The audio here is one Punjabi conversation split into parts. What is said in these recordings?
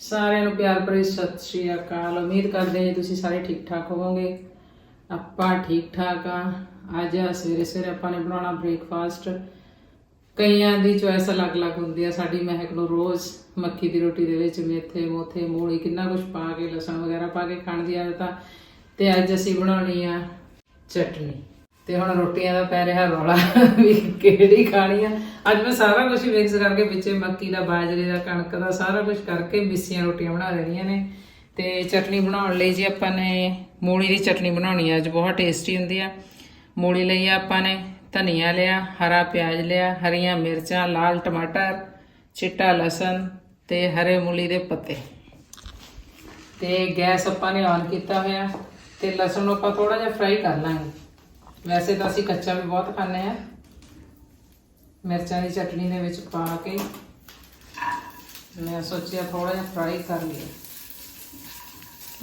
ਸਾਰਿਆਂ ਨੂੰ ਪਿਆਰ ਭਰੀ ਸਤਿ ਸ਼੍ਰੀ ਅਕਾਲ। ਉਮੀਦ ਕਰਦੇ ਹਾਂ ਜੀ ਤੁਸੀਂ ਸਾਰੇ ਠੀਕ ਠਾਕ ਹੋਵੋਗੇ। ਆਪਾਂ ਠੀਕ ਠਾਕ ਆ। ਅੱਜ ਸਵੇਰੇ ਸਵੇਰੇ ਆਪਾਂ ਨੇ ਬਣਾਉਣਾ ਬ੍ਰੇਕਫਾਸਟ ਕਈਆਂ ਦੀ ਚੋਇਸ ਅਲੱਗ-ਅਲੱਗ ਹੁੰਦੀ ਆ। ਸਾਡੀ ਮਹਿਕ ਨੂੰ ਰੋਜ਼ ਮੱਕੀ ਦੀ ਰੋਟੀ ਦੇ ਵਿੱਚ ਮੇਥੇ, ਮੋਥੇ, ਮੂਲੀ ਕਿੰਨਾ ਕੁਝ ਪਾ ਕੇ, ਲਸਣ ਵਗੈਰਾ ਪਾ ਕੇ ਖਾਣ ਦੀ ਆਦਤ ਆ। ਤੇ ਅੱਜ ਅਸੀਂ ਬਣਾਉਣੀ ਆ ਚਟਨੀ। ਤੇ ਹੁਣ ਰੋਟੀਆਂ ਦਾ ਪੈ ਰਿਹਾ ਰੌਲਾ। ਵੀ ਕਿਹੜੀ ਖਾਣੀ ਆ? ਅੱਜ ਮੈਂ ਸਾਰਾ ਕੁਝ ਮਿਕਸ ਕਰਕੇ ਵਿੱਚੇ ਮੱਕੀ ਦਾ ਬਾਜਰੇ ਦਾ, ਕਣਕ ਦਾ, ਸਾਰਾ ਕੁਝ ਕਰਕੇ ਮਿੱਸੀਆਂ ਰੋਟੀਆਂ ਬਣਾ ਲੈਣੀਆਂ ਨੇ। ਤੇ ਚਟਨੀ ਬਣਾਉਣ ਲਈ ਜੀ ਆਪਾਂ ਨੇ ਮੂਲੀ ਦੀ ਚਟਨੀ ਬਣਾਉਣੀ ਆ, ਅੱਜ ਬਹੁਤ ਟੇਸਟੀ ਹੁੰਦੀ ਆ। ਮੂਲੀ ਲਈ ਆ ਆਪਾਂ ਨੇ ਧਨੀਆ ਲਿਆ, ਹਰਾ ਪਿਆਜ਼ ਲਿਆ, ਹਰੀਆਂ ਮਿਰਚਾਂ, ਲਾਲ ਟਮਾਟਰ, ਚਿੱਟਾ ਲਸਣ ਤੇ ਹਰੇ ਮੂਲੀ ਦੇ ਪੱਤੇ। ਤੇ ਗੈਸ ਆਪਾਂ ਨੇ ਔਨ ਕੀਤਾ ਹੋਇਆ ਤੇ ਲਸਣ ਨੂੰ ਆਪਾਂ ਥੋੜਾ ਜਿਹਾ ਫਰਾਈ ਕਰ ਲਾਂਗੇ। ਵੈਸੇ ਤਾਂ ਅਸੀਂ ਕੱਚਾ ਵੀ ਬਹੁਤ ਖਾਂਦੇ ਆ। ਮਿਰਚਾਂ ਦੀ ਚਟਣੀ ਦੇ ਵਿੱਚ ਪਾ ਕੇ ਮੈਂ ਸੋਚਿਆ ਥੋੜਾ ਜਿਹਾ ਫਰਾਈ ਕਰ ਲਈਏ।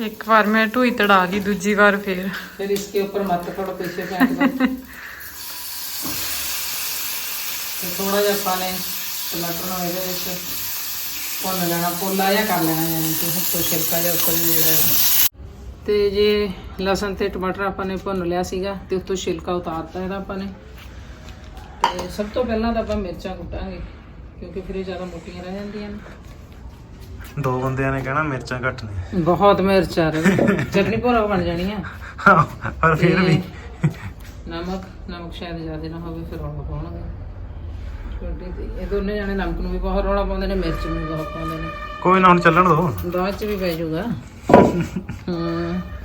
ਇੱਕ ਵਾਰ ਮੈਂ ਢੋਈ ਤੜਾ ਲਈ ਦੂਜੀ ਵਾਰ ਫੇਰ। ਫਿਰ ਦੇ ਉੱਪਰ ਮੱਤ ਥੋੜਾ ਪੇਸ਼ੇ ਫੈਂਕ ਦੋ ਤੇ ਥੋੜਾ ਜਿਹਾ ਪਾਣੇ ਟਮਾਟਰ ਨੂੰ ਇਹਦੇ ਵਿੱਚ। ਭੁੰਨ ਲੈਣਾ ਪੋਲਾ ਜਿਹਾ ਕਰ ਲੈਣਾ ਯਾਨੀ ਕਿ ਹੁੱਕੋ ਛਿਲਕਾ ਜਿਹਾ ਉੱਪਰ ਜਿਹੜਾ ਤੇ ਜੇ ਲਸਣ ਤੇ ਟਮਾਟਰ ਆਪਾਂ ਨੇ ਭੁੰਨ ਲਿਆ ਸੀਗਾ ਤੇ ਉੱਤੋਂ ਛਿਲਕਾ ਉਤਾਰਤਾ ਇਹਦਾ ਆਪਾਂ ਨੇ। ਤੇ ਸਭ ਤੋਂ ਪਹਿਲਾਂ ਤਾਂ ਆਪਾਂ ਮਿਰਚਾਂ ਕੁੱਟਾਂਗੇ ਕਿਉਂਕਿ ਫਿਰ ਇਹ ਜ਼ਿਆਦਾ ਮੋਟੀਆਂ ਰਹਿ ਜਾਂਦੀਆਂ ਨੇ। ਦੋ ਬੰਦਿਆਂ ਨੇ ਕਹਿਣਾ ਮਿਰਚਾਂ ਘੱਟ ਨੇ ਬਹੁਤ ਮਿਰਚਾਂ ਰਹੇ ਚਟਨੀ ਭੋਰਾ ਬਣ ਜਾਣੀ ਆ ਪਰ ਫਿਰ ਵੀ। ਨਮਕ ਨਮਕ ਸ਼ਾਇਦ ਜ਼ਿਆਦਾ ਨਾ ਹੋਵੇ ਫਿਰ ਰੌਲਾ ਪਾਉਣਗੇ। ਛੋਟੀ ਤੇ ਇਹ ਦੋਨੇ ਜਾਣੇ ਨਮਕ ਨੂੰ ਵੀ ਬਹੁਤ ਰੌਲਾ ਪਾਉਂਦੇ ਨੇ ਮਿਰਚ ਨੂੰ ਵੀ ਬਹੁਤ ਪਾਉਂਦੇ ਨੇ। ਕੋਈ ਨਾ ਹੁਣ ਚੱਲਣ ਦੋ। ਬਾਅਦ ਚ ਵੀ ਪੈ ਜਾਊਗਾ।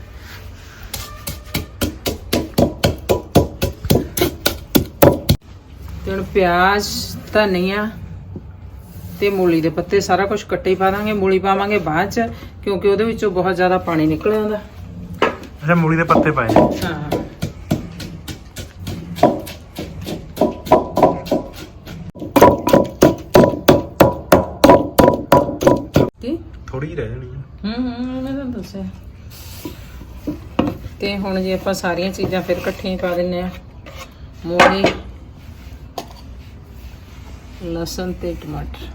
ਤੇ ਹੁਣ ਪਿਆਜ਼ ਧਨੀਆ ਤੇ ਮੂਲੀ ਦੇ ਪੱਤੇ ਸਾਰਾ ਕੁਝ ਕੱਟੇ ਹੀ ਪਾ ਦਾਂਗੇ। ਮੂਲੀ ਪਾਵਾਂਗੇ ਬਾਅਦ ਚ ਕਿਉਂਕਿ ਉਹਦੇ ਵਿੱਚੋਂ ਬਹੁਤ ਜ਼ਿਆਦਾ ਪਾਣੀ ਨਿਕਲ ਆਉਂਦਾ। ਅੱਛਾ ਮੂਲੀ ਦੇ ਪੱਤੇ ਪਾਏ। ਨੇ। ਹਾਂ। ਕੀ? ਥੋੜੀ ਜਿਹੀ ਰਹਿ ਜਾਣੀ ਆ। ਹੂੰ ਹੂੰ ਮੈਂ ਤੁਹਾਨੂੰ ਦੱਸਿਆ। ਤੇ ਹੁਣ ਜੇ ਆਪਾਂ ਸਾਰੀਆਂ ਚੀਜ਼ਾਂ ਫਿਰ ਇਕੱਠੀਆਂ ਹੀ ਪਾ ਦਿੰਨੇ ਆ। ਮੂਲੀ ਲਸਣ ਤੇ ਟਮਾਟਰ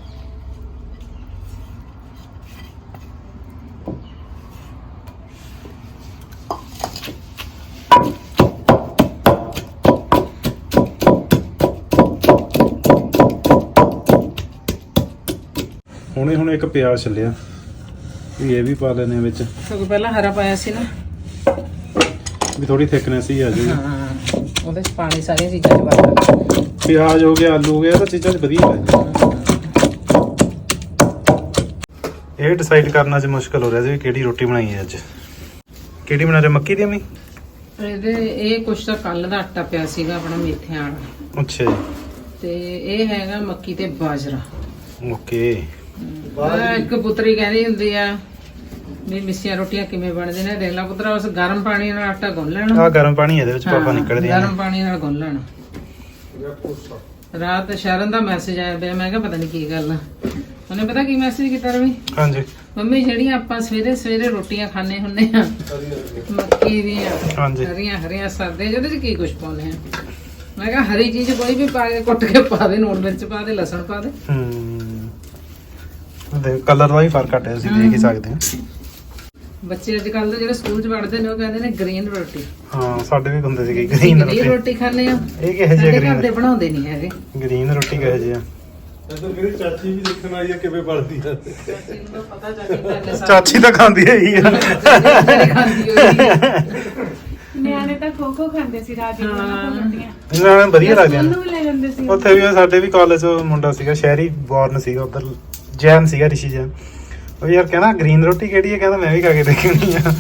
ਹੁਣੇ ਹੁਣ ਇੱਕ ਪਿਆਜ਼ ਚੱਲਿਆ ਵੀ ਇਹ ਵੀ ਪਾ ਲੈਨੇ ਵਿੱਚ। ਕਿਉਂਕਿ ਪਹਿਲਾਂ ਹਰਾ ਪਾਇਆ ਸੀ ਨਾ। ਵੀ ਥੋੜੀ ਥਿਕਨੈਸ ਹੀ ਆ ਜਾਊਗੀ ਹਾਂ ਉਹਦੇ ਚ ਪਾਣੀ ਸਾਰੀਆਂ ਚੀਜ਼ਾਂ ਚ ਵਰਤ ਪਿਆਜ਼ ਹੋ ਗਿਆ ਆਲੂ ਹੋ ਗਿਆ ਇਹ ਤਾਂ ਚੀਜ਼ਾਂ 'ਚ ਵਧੀਆ ਪੈ ਇਹ ਡਿਸਾਈਡ ਕਰਨਾ 'ਚ ਮੁਸ਼ਕਲ ਹੋ ਰਿਹਾ ਸੀ ਵੀ ਕਿਹੜੀ ਰੋਟੀ ਬਣਾਈ ਹੈ ਅੱਜ। ਕਿਹੜੀ ਬਣਾ ਰਹੇ ਮੱਕੀ ਦੀ ਅਮੀ? ਇਹਦੇ ਇਹ ਕੁਛ ਤਾਂ ਕੱਲ ਦਾ ਆਟਾ ਪਿਆ ਸੀਗਾ ਆਪਣਾ ਮੇਥਿਆਂ ਵਾਲਾ ਅੱਛਾ ਜੀ। ਤੇ ਇਹ ਹੈਗਾ ਮੱਕੀ ਤੇ ਬਾਜਰਾ। ਓਕੇ। ਇੱਕ ਪੁੱਤਰੀ ਕਹਿੰਦੀ ਹੁੰਦੀ ਆ ਵੀ ਮਿੱਸੀਆਂ ਰੋਟੀਆਂ ਕਿਵੇਂ ਬਣਦੀਆਂ ਨੇ। ਦੇਖ ਲਾ ਪੁੱਤਰਾ ਉਸ ਗਰਮ ਪਾਣੀ ਨਾਲ ਆਟਾ ਗੁੰਨ ਲੈਣਾ। ਆ ਗਰਮ ਪਾਣੀ ਇਹਦੇ ਵਿੱਚ ਪਾਪਾ ਹਾਂ, ਨਿਕਲਦੀਆਂ ਗਰਮ ਪਾਣੀ ਨਾਲ ਗੁੰਨ ਲੈਣਾ। ਰਾਤ ਸ਼ਰਨ ਦਾ ਮੈਸੇਜ ਆਇਆ ਪਿਆ ਮੈਂ ਕਿਹਾ ਪਤਾ ਨਹੀਂ ਕੀ ਗੱਲ ਆ। ਉਹਨੇ ਪਤਾ ਕੀ ਮੈਸੇਜ ਕੀਤਾ ਰਵੀ? ਹਾਂਜੀ। ਮੰਮੀ ਜਿਹੜੀਆਂ ਆਪਾਂ ਸਵੇਰੇ ਸਵੇਰੇ ਰੋਟੀਆਂ ਖਾਣੇ ਹੁੰਨੇ ਆ ਮੱਕੀ ਦੀਆਂ ਹਾਂਜੀ। ਹਰੀਆਂ ਹਰੀਆਂ ਸਰਦੇ ਜਿਹਦੇ ਚ ਕੀ ਕੁਝ ਪਾਉਨੇ ਆ? ਮੈਂ ਕਿਹਾ ਹਰੀ ਚੀਜ਼ ਕੋਈ ਵੀ ਪਾ ਕੇ ਕੁੱਟ ਕੇ ਪਾ ਦੇ ਨੂਣ ਮਿਰਚ ਪਾ ਦੇ ਲਸਣ ਪਾ ਦੇ। ਹੂੰ। ਦੇ ਕਲਰ ਦਾ ਹੀ ਫ਼ਰਕ ਘਟਿਆ ਅਸੀਂ ਦੇਖ ਹੀ ਸਕਦੇ ਹਾਂ ਬੱਚੇ ਅੱਜ ਕੱਲ ਦੇ ਜਿਹੜੇ ਸਕੂਲ ਚ ਪੜ੍ਹਦੇ ਨੇ ਉਹ ਕਹਿੰਦੇ ਨੇ ਗ੍ਰੀਨ ਰੋਟੀ। ਹਾਂ ਸਾਡੇ ਵੀ ਹੁੰਦੇ ਸੀਗੇ ਗ੍ਰੀਨ ਗ੍ਰੀਨ ਰੋਟੀ। ਰੋਟੀ ਖਾਣੇ ਆ ਇਹ ਕਿਹੋ ਜਿਹੀ ਘਰ ਦੇ ਗ੍ਰੀਨ ਬਣਾਉਂਦੇ ਨਹੀਂ ਹੈਗੇ। ਗ੍ਰੀਨ ਰੋਟੀ ਕਿਹੋ ਜਿਹੀ ਆ? ਇੱਧਰ ਮੇਰੀ ਚਾਚੀ ਵੀ ਦੇਖਣ ਆਈ ਆ ਕਿਵੇਂ ਬਣਦੀ ਆ। ਚਾਚੀ ਤਾਂ ਖਾਂਦੀ ਹੈ ਹੀ ਆ। ਜਿਹੜੀ ਖਾਂਦੀ ਹੋਈ। ਨਿਆਣੇ ਤਾਂ ਖੋ ਖੋ ਖਾਂਦੇ ਸੀ ਰਾਜੀ ਨੂੰ ਹਾਂ। ਰੋਟੀਆਂ। ਇਹਨਾਂ ਨੂੰ ਵਧੀਆ ਲੱਗਦੀਆਂ ਨੇ ਉਹਨੂੰ ਵੀ ਲੈ ਜਾਂਦੇ ਸੀ। ਉੱਥੇ ਵੀ ਸਾਡੇ ਵੀ ਕਾਲਜ ਮੁੰਡਾ ਸੀਗਾ ਸ਼ਹਿਰੀ ਬੋਰਨ ਸੀਗਾ ਉਧਰ ਜੈਨ ਸੀਗਾ ਰਿਸ਼ੀ ਜੈਨ। ਉਹ ਯਾਰ ਕਹਿੰਦਾ ਗ੍ਰੀਨ ਰੋਟੀ ਕਿਹੜੀ ਹੈ? ਕਹਿੰਦਾ ਮੈਂ ਵੀ ਖਾ ਕੇ ਦੇਖਣੀ ਆ।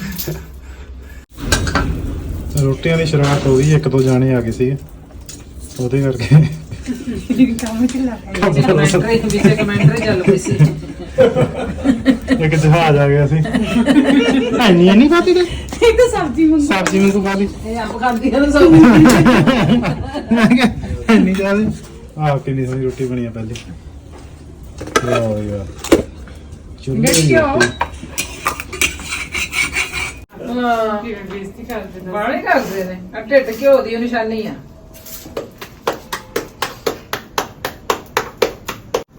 ਰੋਟੀਆਂ ਦੀ ਸ਼ੁਰੂਆਤ ਹੋ ਗਈ, ਇੱਕ ਦੋ ਜਾਣੇ ਆ ਗਏ ਸੀਗੇ ਉਹਦੇ ਕਰਕੇ। ਕੰਮ ਚ ਲੱਗ ਗਏ ਕਮੈਂਟਰੀ ਚੱਲ ਪਈ ਸੀ ਇੱਕ ਜਹਾਜ਼ ਆ ਗਿਆ ਸੀ। ਐਨੀ ਨਹੀਂ ਖਾਤੀ ਤੇ? ਇੱਕ ਸਬਜ਼ੀ ਮੰਗ ਸਬਜ਼ੀ ਨੂੰ ਖਾ ਲਈ। ਇਹ ਆਪ ਖਾਂਦੀ ਆ ਨਾ ਮੈਂ ਕਿਹਾ ਐਨੀ ਜ਼ਿਆਦਾ? ਆਹ ਕਿੰਨੀ ਸੋਹਣੀ ਰੋਟੀ ਬਣੀ ਆ ਪਹਿਲੇ। ਵਾਹ ਯਾਰ। ਚੁੱਲ੍ਹੇ ਦੀ ਦੇਖਿਓ। ਰੋਟੀ। ਹਾਂ ਕਿਵੇਂ ਬੇਇੱਜ਼ਤੀ ਕਰਦੇ ਨੇ ਬਾਣੇ ਕਰਦੇ ਨੇ ਆ ਢਿੱਡ ਘਿਓ ਦੀ ਉਹ ਨਿਸ਼ਾਨੀ ਆ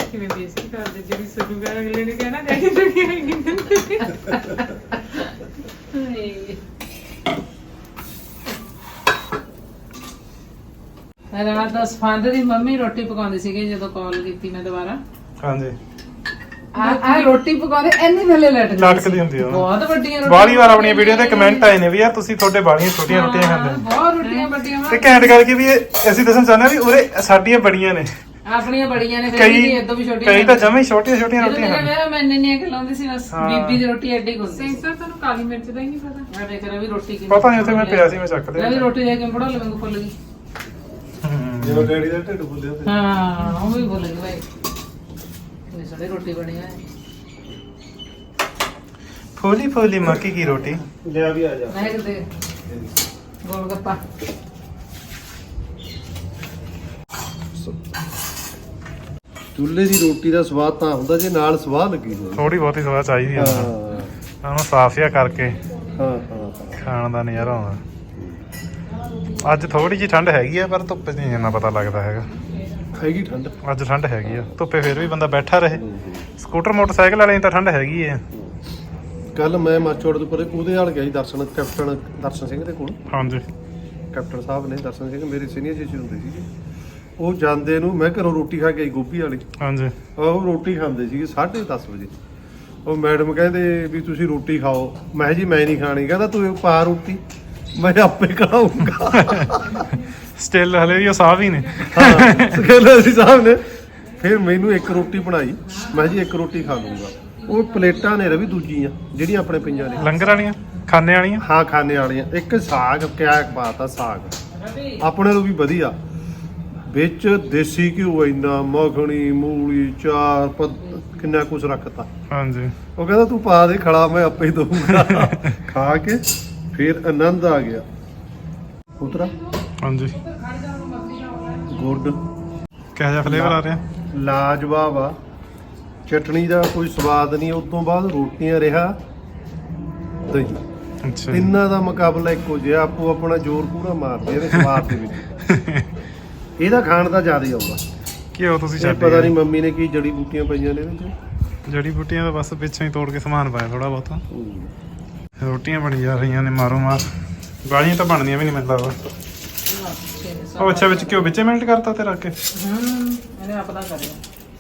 ਕਿਵੇਂ ਬੇਇੱਜ਼ਤੀ ਕਰਦੇ ਜਿਹੜੀ ਸੁਣੂਗਾ ਅਗਲੇ ਨੇ ਕਹਿਣਾ ਡੈਡੀ ਰੋਟੀ ਆਏਗੀ ਰਾਤ ਦਾ ਸਫੰਦ ਦੀ ਮੰਮੀ ਰੋਟੀ ਪਕਾਉਂਦੀ ਸੀਗੀ ਜਦੋਂ ਕਾਲ ਕੀਤੀ ਮੈਂ ਦੁਬਾਰਾ ਹਾਂਜੀ ਆ ਆ ਰੋਟੀ ਪਕਾਉਂਦੇ ਇੰਨੀ ਥੱਲੇ ਲਟਕਦੀ ਲਟਕਦੀ ਹੁੰਦੀ ਆ। ਬਹੁਤ ਵੱਡੀਆਂ ਰੋਟੀਆਂ ਬਾਹਲੀ ਵਾਰ ਆਪਣੀਆਂ ਵੀਡੀਓ ਤੇ ਕਮੈਂਟ ਆਏ ਨੇ ਵੀ ਯਾਰ ਤੁਸੀਂ ਤੁਹਾਡੇ ਬਾਲੀਆਂ ਛੋਟੀਆਂ ਰੋਟੀਆਂ ਖਾਂਦੇ ਹੋ। ਬਹੁਤ ਰੋਟੀਆਂ ਵੱਡੀਆਂ ਵਾ। ਤੇ ਘੈਂਟ ਕਰਕੇ ਵੀ ਇਹ ਅਸੀਂ ਦੱਸਣਾ ਚਾਹੁੰਦੇ ਹਾਂ ਵੀ ਉਰੇ ਸਾਡੀਆਂ ਬੜੀਆਂ ਨੇ। ਆਪਣੀਆਂ ਬੜੀਆਂ ਨੇ ਫਿਰ ਕਈ ਵੀ ਇਦੋਂ ਵੀ ਛੋਟੀਆਂ ਕਈ ਤਾਂ ਜਮੇ ਛੋਟੀਆਂ ਛੋਟੀਆਂ ਰੋਟੀਆਂ ਖਾਂਦੇ। ਵਿਆਹ ਮੈਂ ਇੰਨੇ ਇੰਨੀਆਂ ਕਿ ਲਾਉਂਦੀ ਸੀ ਬਸ। ਬੀਬੀ ਦੀ ਰੋਟੀ ਐਡੀ ਹੁੰਦੀ ਸੀ। ਸੈਂਸਰ ਤੁਹਾਨੂੰ ਕਾਲੀ ਮਿਰਚ ਦਾ ਹੀ ਨਹੀਂ ਪਤਾ। ਮੈਂ ਦੇਖ ਰਿਹਾ ਵੀ ਰੋਟੀ ਕਿੰਨੀ ਪਤਾ ਨਹੀਂ ਉੱਥੇ ਮੈਂ ਪਿਆ ਸੀ ਮੈਂ ਚੱਕ ਮੈਂ ਵੀ ਲਿਆ ਰੋਟੀ ਦੇ ਕੇ ਬੜਾ ਲਵੰਗ ਫੁੱਲ ਗਈ ਹਮ। ਜਿਵੇਂ ਡੈਡੀ ਦਾ ਢਿੱਡ ਫੁੱਲਿਆ ਤੇ। ਹਾਂ ਉਹ ਵੀ ਫੁੱਲ ਗਈ ਭਾਈ। ਸਾਡੇ ਰੋਟੀ ਬਣੀ ਹੈ ਫੋਲੀ ਫੋਲੀ ਮੱਕੀ ਕੀ ਰੋਟੀ? ਲਿਆ ਵੀ ਆ ਜਾ। ਮੈਂ ਕਿਤੇ ਗੋਲ ਗੱਪਾ ਚੁੱਲ੍ਹੇ ਦੀ ਰੋਟੀ ਦਾ ਸਵਾਦ ਤਾਂ ਹੁੰਦਾ ਜੇ ਨਾਲ ਸਵਾਦ ਲੱਗੀ ਹੋਵੇ। ਥੋੜੀ ਬਹੁਤੀ ਸਵਾਦ ਚਾਹੀਦੀ ਆ। ਹਾਂ। ਉਹਨੂੰ ਸਾਫ਼ ਜਿਹਾ ਕਰਕੇ ਹਾਂ ਹਾਂ ਖਾਣ ਦਾ ਨਜ਼ਾਰਾ ਆਉਂਦਾ। ਅੱਜ ਥੋੜੀ ਜਿਹੀ ਠੰਡ ਹੈਗੀ ਆ ਪਰ ਧੁੱਪ 'ਚ ਨਹੀਂ ਇੰਨਾ ਪਤਾ ਲੱਗਦਾ ਹੈਗਾ। ਹੈਗੀ ਠੰਡ। ਅੱਜ ਠੰਡ ਹੈਗੀ ਆ ਧੁੱਪੇ ਫਿਰ ਵੀ ਬੰਦਾ ਬੈਠਾ ਰਹੇ। ਸਕੂਟਰ ਮੋਟਰਸਾਈਕਲ ਵਾਲੇ ਤਾਂ ਠੰਡ ਹੈਗੀ ਆ। ਕੱਲ ਮੈਂ ਮਾਚੋੜ ਦੇ ਉੱਪਰ ਉਹਦੇ ਨਾਲ ਗਿਆ ਸੀ ਦਰਸ਼ਨ ਕੈਪਟਨ ਦਰਸ਼ਨ ਸਿੰਘ ਦੇ ਕੋਲ। ਹਾਂਜੀ। ਕੈਪਟਨ ਸਾਹਿਬ ਨੇ ਦਰਸ਼ਨ ਸਿੰਘ ਮੇਰੇ ਸੀਨੀਅਰ ਜੀ ਹੁੰਦੇ ਸੀਗੇ। ਉਹ ਜਾਂਦੇ ਨੂੰ ਮੈਂ ਘਰੋਂ ਰੋਟੀ ਖਾ ਕੇ ਆਈ ਗੋਭੀ ਵਾਲੀ। ਹਾਂਜੀ। ਉਹ ਰੋਟੀ ਖਾਂਦੇ ਸੀਗੇ 10:30 ਵਜੇ। ਉਹ ਮੈਡਮ ਕਹਿੰਦੇ ਵੀ ਤੁਸੀਂ ਰੋਟੀ ਖਾਓ। ਮੈਂ ਜੀ ਮੈਂ ਨਹੀਂ ਖਾਣੀ। ਕਹਿੰਦਾ ਤੂੰ ਪਾ ਰੋਟੀ। ਮੈਂ ਆਪੇ ਖਾਊਂਗਾ। ਸਟਿਲ ਹਲੇ ਵੀ ਉਹ ਸਾਹ ਵੀ ਨੇ। ਹਾਂ ਕਹਿੰਦਾ ਸੀ ਸਾਹਿਬ ਨੇ। ਫਿਰ ਮੈਨੂੰ ਇੱਕ ਰੋਟੀ ਬਣਾਈ। ਮੈਂ ਜੀ ਇੱਕ ਰੋਟੀ ਖਾ ਲੂੰਗਾ ਉਹ ਪਲੇਟਾਂ ਨੇ ਰਵੀ ਦੂਜੀਆਂ ਜਿਹੜੀਆਂ ਆਪਣੇ ਪਈਆਂ ਨੇ। ਲੰਗਰ ਵਾਲੀਆਂ? ਖਾਣੇ ਵਾਲੀਆਂ? ਹਾਂ ਖਾਣੇ ਵਾਲੀਆਂ। ਇੱਕ ਸਾਗ ਕਿਆ ਬਾਤ ਸਾਗ। ਆਪਣੇ ਨੂੰ ਵੀ ਵਧੀਆ। ਵਿੱਚ ਦੇਸੀ ਘਿਓ ਇੰਨਾ ਮੱਖਣੀ ਮੂਲੀ ਚਾਰ ਪੱਤ- ਕਿੰਨਾ ਕੁਝ ਰੱਖਤਾ। ਹਾਂਜੀ। ਉਹ ਕਹਿੰਦਾ ਤੂੰ ਪਾ ਦੇ ਖੜਾ ਮੈਂ ਆਪੇ ਹੀ ਦਊਂਗਾ। ਖਾ ਕੇ ਫਿਰ ਆਨੰਦ ਆ ਗਿਆ। ਉਤਰਾ ਹਾਂਜੀ। ਗੁੱਡ। ਕਿਹੋ ਜਿਹਾ ਫਲੇਵਰ ਆ ਰਿਹਾ? ਲਾਜਵਾਬ ਆ। ਚਟਣੀ ਦਾ ਕੋਈ ਸਵਾਦ ਨਹੀਂ ਉਸ ਤੋਂ ਬਾਅਦ ਰੋਟੀਆਂ ਰਿਹਾ। ਦਹੀਂ ਅੱਛਾ। ਜੀ। ਤਿੰਨਾਂ ਦਾ ਮੁਕਾਬਲਾ ਇੱਕੋ ਜਿਹਾ ਆਪੋ ਆਪਣਾ ਜ਼ੋਰ ਪੂਰਾ ਮਾਰਦੇ ਇਹਦੇ ਸਵਾਦ ਦੇ ਵਿੱਚ। ਇਹਦਾ ਖਾਣ ਦਾ ਜ਼ਿਆਦਾ ਆਉਂਦਾ। ਘਿਓ ਤੁਸੀਂ ਛੱਡ ਪਤਾ ਨਹੀਂ ਮੰਮੀ ਨੇ ਕੀ ਜੜੀ ਬੂਟੀਆਂ ਪਈਆਂ ਨੇ ਇਹਦੇ ਵਿੱਚ। ਜੜੀ ਬੂਟੀਆਂ ਦਾ ਬਸ ਪਿੱਛੋਂ ਹੀ ਤੋੜ ਕੇ ਸਮਾਨ ਪਾਇਆ ਥੋੜਾ ਬਹੁਤਾ। ਰੋਟੀਆਂ ਬਣੀ ਜਾ ਰਹੀਆਂ ਨੇ ਮਾਰੋ ਮਾਰ। ਗਾਲੀਆਂ ਤਾਂ ਬਣਦੀਆਂ ਵੀ ਨਹੀਂ ਮੈਨੂੰ ਲੱਗਦਾ। ਉਹ ਅੱਛਾ ਵਿੱਚ ਘਿਓ ਵਿੱਚੇ ਮੈਲਟ ਕਰਤਾ ਤੇ ਰੱਖ ਕੇ? ਹੂੰ ਇਹਨੇ ਆਪਦਾ ਕਰਿਆ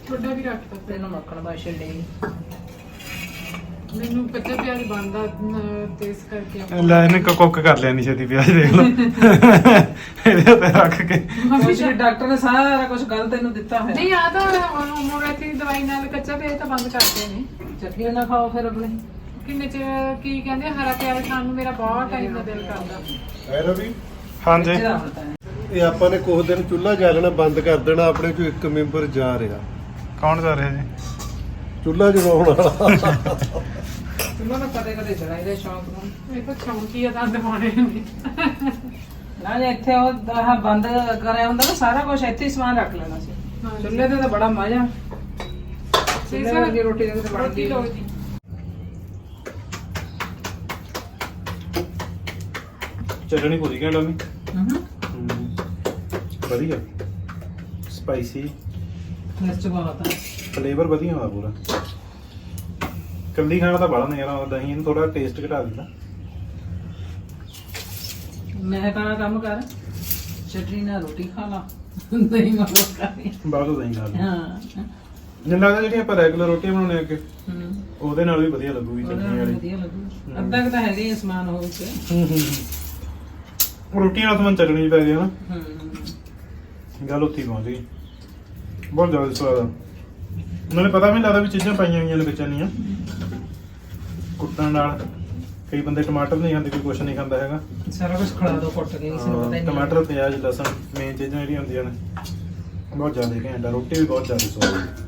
ਤੁਹਾਡਾ ਵੀ ਰੱਖਤਾ ਤੈਨੂੰ ਮੱਖਣ ਬਾਸ਼ੇ ਡੇ ਮੈਨੂੰ ਕੱਚਾ ਪਿਆਜ਼ ਬਣਦਾ ਅਹ, ਤੇ ਇਸ ਕਰਕੇ ਆਪਾਂ- ਲੈ ਇਹਨੇ ਕ- ਕੁੱਕ ਕਰ ਲਿਆ ਨਹੀਂ ਛੇਤੀ ਪਿਆਜ਼ ਦੇਖ ਲਓ। ਇਹਦੇ ਉੱਤੇ ਰੱਖ ਕੇ। ਡਾਕਟਰ ਨੇ ਸਾਰਾ ਕੁਝ ਗਲਤ ਇਹਨੂੰ ਦਿੱਤਾ ਹੋਇਆ। ਨਹੀਂ ਆ ਤਾਂ ਹੋਮੋਪੈਥੀ ਦੀ ਦਵਾਈ ਨਾਲ ਕੱਚਾ ਪਿਆਜ਼ ਤਾਂ ਬੰਦ ਕਰਦੇ ਨੇ। ਚਟਨੀ ਨਾ ਖਾਓ ਫਿਰ ਆਪਣੇ ਕਿੰਨੇ ਚ ਕੀ ਕਹਿੰਦੇ ਹਰਾ ਪਿਆਜ਼ ਖਾਣ ਨੂੰ ਮੇਰਾ ਬਹੁਤ ਟਾਈਮ ਦਾ ਦਿਲ ਕਰਦਾ। ਹੈ ਰਵੀ ਹਾਂਜੀ। ਇਹ ਆਪਾਂ ਨੇ ਕੁਝ ਦਿਨ ਚੁੱਲ੍ਹਾ ਜਾਲਣਾ ਬੰਦ ਕਰ ਦੇਣਾ ਆਪਣੇ ਚੋਂ ਇੱਕ ਮੈਂਬਰ ਜਾ ਰਿਹਾ। ਕੌਣ ਜਾ ਰਿਹਾ ਜੀ? ਚੁੱਲ੍ਹਾ ਜਲਾਉਣ ਵਾਲਾ। ਚੁੱਲ੍ਹਾ ਤਾਂ ਕਦੇ ਕਦੇ ਜਲਾਈ ਦੇ ਸ਼ੌਂਕ ਨੂੰ ਇਹ ਤਾਂ ਸ਼ੌਂਕੀ ਆ ਦੰਦ ਮਾਣੇ ਨੇ ਨਾ ਜੇ ਇੱਥੇ ਉਹ ਬੰਦ ਕਰਿਆ ਹੁੰਦਾ ਨਾ ਸਾਰਾ ਕੁਝ ਇੱਥੇ ਹੀ ਸਮਾਨ ਰੱਖ ਲੈਣਾ ਸੀ। ਹਾਂ। ਚੁੱਲ੍ਹੇ ਤੇ ਤਾਂ ਬੜਾ ਮਜ਼ਾ। ਸਹੀ ਚੁੱਲ੍ਹੇ ਵਰਗੀ ਰੋਟੀ ਦੇ ਤਾਂ ਰੋਟੀ ਬਣਦੀ ਲਓ ਜੀ ਚਟਣੀ ਪੂਰੀ ਘੈਂਟ ਹੋਣੀ ਹੂੰ ਵਧੀਆ। ਸਪਾਈਸੀ ਮਿਰਚ ਬਹੁਤ ਆ। ਫਲੇਵਰ ਵਧੀਆ ਆਉਂਦਾ ਪੂਰਾ। ਕੱਲੀ ਖਾਣਾ ਤਾਂ ਬੜਾ ਨਜ਼ਾਰਾ ਆਉਂਦਾ ਦਹੀਂ ਇਹਨੂੰ ਥੋੜਾ ਟੇਸਟ ਘਟਾ ਦਿੰਦਾ। ਮੈਂ ਕਹਣਾ ਕੰਮ ਕਰ ਚਟਨੀ ਨਾਲ ਰੋਟੀ ਖਾ ਲਾ ਦਹੀਂ ਨਾਲ ਰੋਟੀ ਬਾਅਦ ਦਹੀਂ ਖਾ ਲਈ ਹਾਂ। ਮੈਨੂੰ ਲੱਗਦਾ ਜਿਹੜੀ ਆਪਾਂ ਰੈਗੂਲਰ ਰੋਟੀ ਬਣਾਉਣੇ ਅੱਗੇ ਹੂੰ ਉਹਦੇ ਨਾਲ ਵੀ ਵਧੀਆ ਲੱਗੂਗੀ ਉਹਦੇ ਚਟਨੀ ਨਾਲ ਵਾਲੀ। ਵਧੀਆ ਲੱਗੂ। ਅੱਧਾ ਕੁ ਤਾਂ ਹੈਗਾ ਹੀ ਆ ਸਮਾਨ ਹੋ ਵਿੱਚ। ਰੋਟੀਆਂ ਨਾਲ ਤਾਂ ਮੈਨੂੰ ਚਟਣੀ ਪੈ ਗਿਆ ਨਾ। ਹੂੰ। ਗੱਲ ਉੱਥੇ ਹੀ ਪਹੁੰਚ ਗਈ। ਬਹੁਤ ਜ਼ਿਆਦਾ ਸਵਾਦ ਆ। ਨਾਲੇ ਪਤਾ ਵੀ ਨਹੀਂ ਲੱਗਦਾ ਵੀ ਚੀਜ਼ਾਂ ਪਾਈਆਂ ਹੋਈਆਂ ਨੇ ਵਿੱਚ ਇੰਨੀਆਂ ਕੁੱਟਣ ਨਾਲ। ਕਈ ਬੰਦੇ ਟਮਾਟਰ ਨਹੀਂ ਖਾਂਦੇ ਕੋਈ ਕੁਛ ਨਹੀਂ ਖਾਂਦਾ ਹੈਗਾ। ਸਾਰਾ ਕੁਝ ਖੜਾ ਦੋ ਕੁੱਟ ਕੇ ਕਿਸੇ ਨੂੰ ਪਤਾ ਹੀ ਨਹੀਂ ਟਮਾਟਰ ਪਿਆਜ਼ ਲਸਣ ਮੇਨ ਚੀਜ਼ਾਂ ਜਿਹੜੀਆਂ ਹੁੰਦੀਆਂ ਨੇ। ਬਹੁਤ ਜ਼ਿਆਦਾ ਘੈਂਟ ਆ ਰੋਟੀ ਵੀ ਬਹੁਤ ਜ਼ਿਆਦਾ ਸਵਾਦ ਆ।